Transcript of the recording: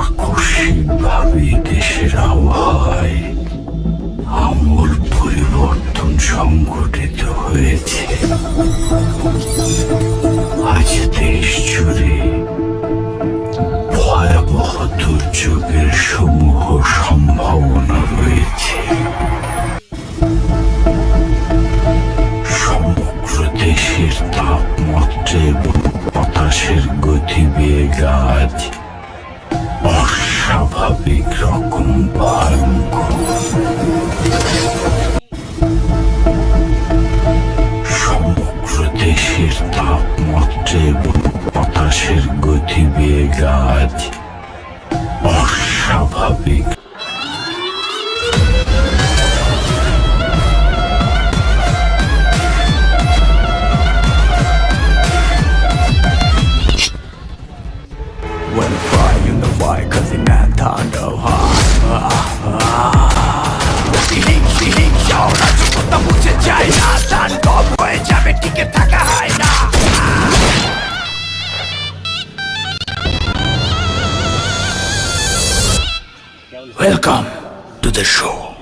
আকস্মিকভাবে দেশের আবহাওয়ায় আমূল পরিবর্তন সংঘটিত হয়েছে। আজ দেশ জুড়ে ভয়াবহ দুর্যোগের সমূহ সম্ভাবনা রয়েছে। সমগ্র দেশের বাতাসের গতিবেগ আজ অস্বাভাবিক রকম ভয়ঙ্কর। সমগ্র দেশের তাপমাত্রা এবং বাতাসের গতিবেগ আজ When we fight, unify, cause in that time the heart Welcome to the show.